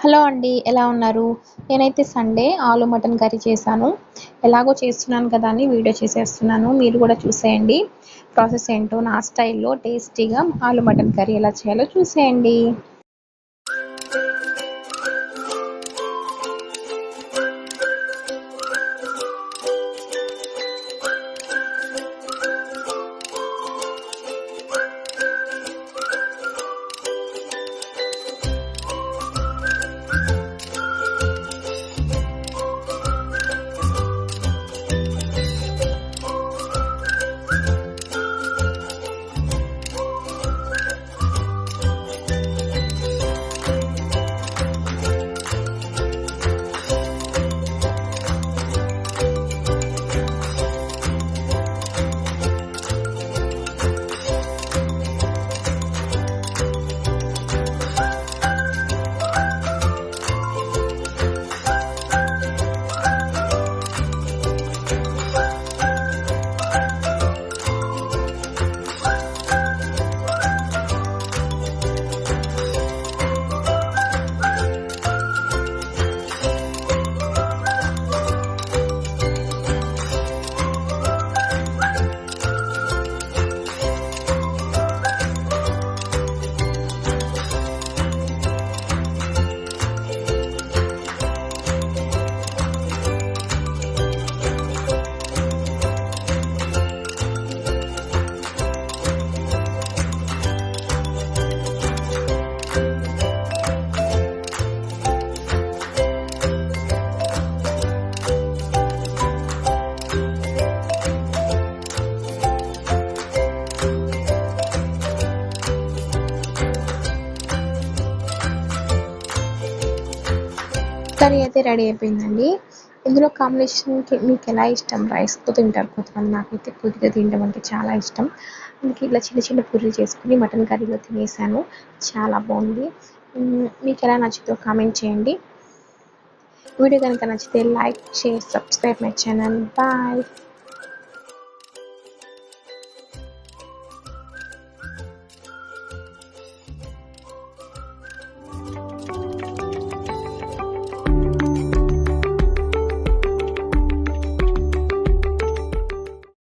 Hello అండి ఎలా ఉన్నారు? నేనైతే సండే ఆలు మటన్ కర్రీ చేశాను. ఎలాగో చేస్తున్నాను కదా అని వీడియో చేసేస్తున్నాను. మీరు కూడా చూసేయండి. ప్రాసెస్ ఏంటో నా స్టైల్లో టేస్టీగా ఆలు మటన్ కర్రీ ఎలా చేయాలో చూసేయండి. కర్రీ అయితే రెడీ అయిపోయిందండి. ఇందులో కాంబినేషన్కి మీకు ఎలా ఇష్టం? రైస్తో తింటారు కొంతమంది నాకైతే పూరితో తినడం అంటే చాలా ఇష్టం. అందుకే ఇలా చిన్న చిన్న పూరీలు చేసుకుని మటన్ కర్రీలో తినేసాను. చాలా బాగుంది. మీకు ఎలా నచ్చుతో కామెంట్ చేయండి. వీడియో కనుక నచ్చితే like share subscribe my channel. Bye.